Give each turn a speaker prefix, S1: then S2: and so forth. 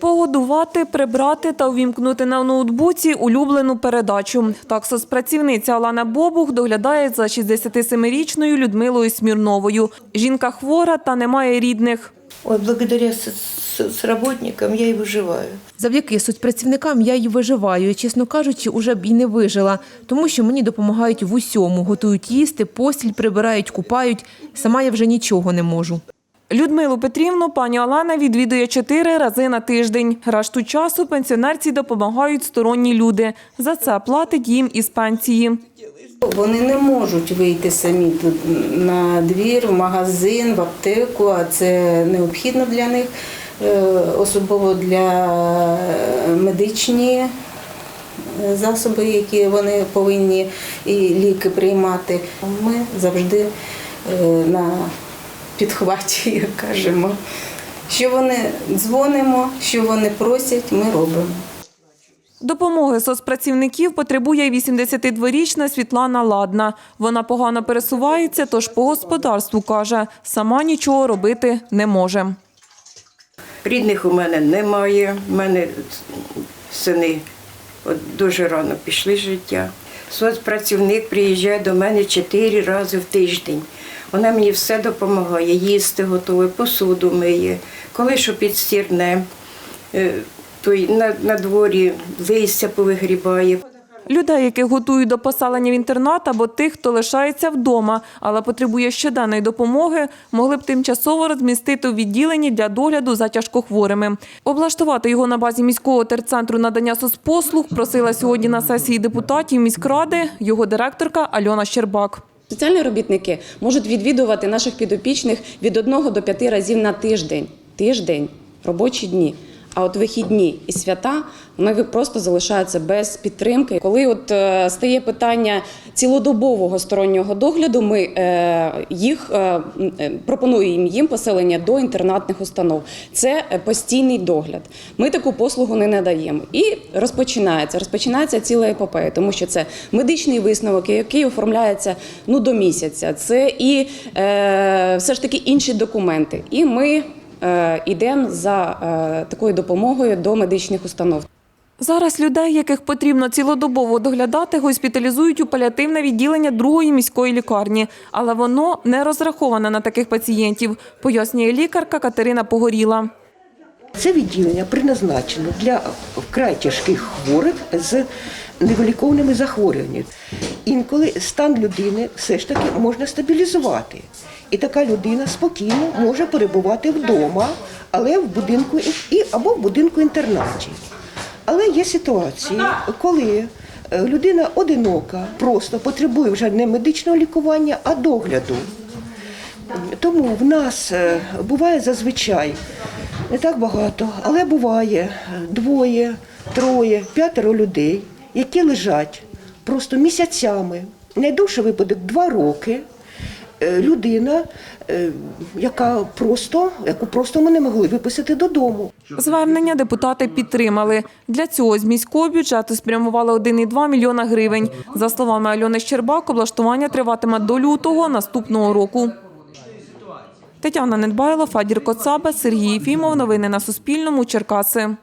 S1: Погодувати, прибрати та увімкнути на ноутбуці улюблену передачу. Так соцпрацівниця Олана Бобух доглядає за 67-річною Людмилою Смірновою. Жінка хвора та не має рідних.
S2: Ой, благодаря с- с- я и выживаю.
S3: Завдяки соцпрацівникам я й виживаю, і, чесно кажучи, уже б і не вижила, тому що мені допомагають в усьому, готують їсти, постіль прибирають, купають. Сама я вже нічого не можу.
S1: Людмилу Петрівну пані Олена відвідує чотири рази на тиждень. Решту часу пенсіонерці допомагають сторонні люди. За це платить їм із пенсії.
S4: Вони не можуть вийти самі тут на двір, в магазин, в аптеку, а це необхідно для них, е, особливо для медичні е, засоби, які вони повинні і ліки приймати. Ми завжди е, на підхваті, як кажемо. Що вони дзвонимо, що вони просять, ми робимо.
S1: Допомоги соцпрацівників потребує 82-річна Світлана Ладна. Вона погано пересувається, тож по господарству каже, сама нічого робити не може.
S5: Рідних у мене немає. У мене сини от дуже рано пішли з життя. Соцпрацівник приїжджає до мене чотири рази в тиждень. Вона мені все допомагає, їсти готує, посуду миє, коли що підстірне, е, то й на, на дворі листя повигрібає.
S1: Людей, яких готують до поселення в інтернат або тих, хто лишається вдома, але потребує щоденної допомоги, могли б тимчасово розмістити у відділенні для догляду за тяжкохворими. Облаштувати його на базі міського терцентру надання соцпослуг просила сьогодні на сесії депутатів міськради його директорка Альона Щербак.
S6: Соціальні робітники можуть відвідувати наших підопічних від одного до п'яти разів на тиждень. Тиждень, робочі дні. А от вихідні і свята вони просто залишаються без підтримки. Коли от е, стає питання цілодобового стороннього догляду, ми е, їх е, пропонуємо їм поселення до інтернатних установ. Це постійний догляд. Ми таку послугу не надаємо. І розпочинається. Розпочинається ціла епопея, тому що це медичний висновок, який оформляється ну до місяця. Це і все ж таки інші документи. І ми йдемо за е, такою допомогою до медичних установ.
S1: Зараз людей, яких потрібно цілодобово доглядати, госпіталізують у паліативне відділення другої міської лікарні, але воно не розраховане на таких пацієнтів, пояснює лікарка Катерина Погоріла.
S7: Це відділення призначено для вкрай тяжких хворих з невиліковними захворюваннями. Інколи стан людини все ж таки можна стабілізувати. І така людина спокійно може перебувати вдома, але в будинку і або в будинку інтернаті. Але є ситуації, коли е, людина одинока, просто потребує вже не медичного лікування, а догляду. Тому в нас е, буває зазвичай не так багато, але буває двоє, троє, п'ятеро людей, які лежать просто місяцями. Найдовший випадок два роки. Е, Людина, е, яка просто, яку просто ми не могли виписати додому.
S1: Звернення депутати підтримали. Для цього з міського бюджету спрямували 1,2 мільйона гривень. За словами Альони Щербак, облаштування триватиме до лютого наступного року. Тетяна Недбайло, Фадір Коцаба, Сергій Єфімов. Новини на Суспільному. Черкаси.